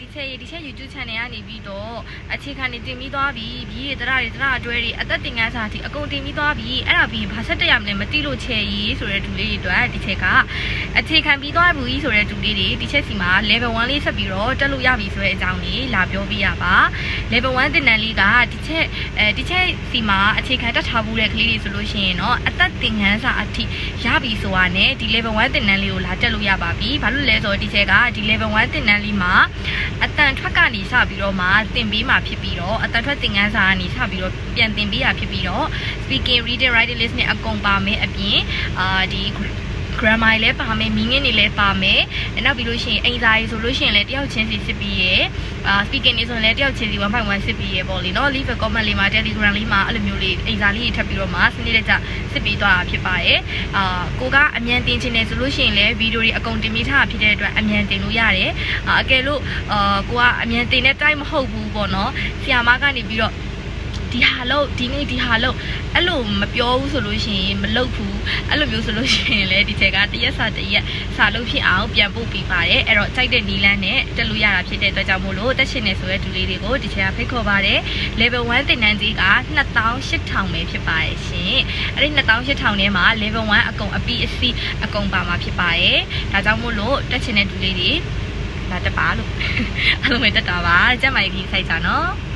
ဒီချက်ရေဒီချက် YouTube channel ကနေပြီးတော့အခြေခံနေတင်ပြီးသွားပြီဘီးတွေတရတွေတရအတွဲတွေအသက်တင်ငန်းစာအထိအကုန်တင်ပြီးသွားပြီအဲ့ဒါပြီးရင်ဘာဆက်တက်ရမလဲမသိလို့ချေရေးဆိုတဲ့ဒူလေးတွေအတွက်ဒီချက်ကအခြေခံပြီးသွားဘူးကြီးဆိုတဲ့ဒူလေးတွေဒီချက်စီမှာ level 1လေးဆက်ပြီးတော့တက်လို့ရပြီဆိုတဲ့အကြောင်းလေးလာပြောပြရပါ level 1တင်တန်းလေးကဒီချက်အဲဒီချက်စီမှာအခြေခံတက်ထားဘူးတဲ့ကလေးတွေဆိုလို့ရှိရင်တော့အသက်တင်ငန်းစာအထိရပြီဆိုတာနဲ့ဒီ level 1တင်တန်းလေးကိုလာတက်လို့ရပါပြီဘာလို့လဲဆိုတော့ဒီချက်ကဒီ level 1တင်တန်းလေးမှာအတန်ထွက်ကနေစပြီးတော့မှတင်ပေးမှာဖြစ်ပြီးတော့အတန်ထွက်တင်ငန်းစာကနေစပြီးတော့ပြန်တင်ပေးရဖြစ်ပြီးတော့ speaking reading writing list နဲ့အကုန်ပါမယ်အပြင်အာဒီ grammar လည်းပါမယ် meaning တွေလည်းပါမယ်နောက်ပြီးလို့ရှိရင်အိမ်စာရေးဆိုလို့ရှိရင်လည်းတယောက်ချင်းစီစစ်ပြီးရယ်အာ speaking တွေဆိုရင်လည်းတယောက်ချင်းစီ1.1စစ်ပြီးရယ်ပေါ့လေနော် leave a comment လေးမှာ telegram လေးမှာအဲ့လိုမျိုးလေးအိမ်စာလေးတွေထပ်ပြီးတော့မှစနစ်တကျစစ်ပြီးသွားတာဖြစ်ပါရဲ့အာကိုကအမြန်တင်ချင်တယ်ဆိုလို့ရှိရင်လည်းဗီဒီယိုတွေအကုန်တင်ပြီးထားတာဖြစ်တဲ့အတွက်အမြန်တင်လို့ရတယ်အာအကယ်လို့အာကိုကအမြန်တင်တဲ့ time မဟုတ်ဘူးပေါ့နော်ဆီယာမကနေပြီးတော့ ဒီဟာလို့ဒီနေ့ဒီဟာလို့အဲ့လိုမပြောဘူးဆိုလို့ရှိရင်မလုပ်ဘူးအဲ့လိုမျိုးဆိုလို့ရှိရင်လည်းဒီချက်ကတရက်စာတရက်စာလုပ်ဖြစ်အောင်ပြန်ပို့ပေးပါတယ်အဲ့တော့ကြိုက်တဲ့နီလန်းနဲ့တက်လို့ရတာဖြစ်တဲ့အတွက်ကြောင့်မို့လို့တက်ရှင်နေဆိုတဲ့ဒူလေးတွေကိုဒီချက်ကဖိတ်ခေါ်ပါတယ် level 1တင်နန်းကြီးက2800ပဲဖြစ်ပါတယ်ရှင်အဲ့ဒီ2800ထဲမှာ level 1အကုန်အပြီးအစီအကုန်ပါမှာဖြစ်ပါတယ်ဒါကြောင့်မို့လို့တက်ရှင်တဲ့ဒူလေးတွေဒါတက်ပါလို့အားလုံးပဲတက်တာပါကျက်မိုက်ကြီးစိုက်ကြနော်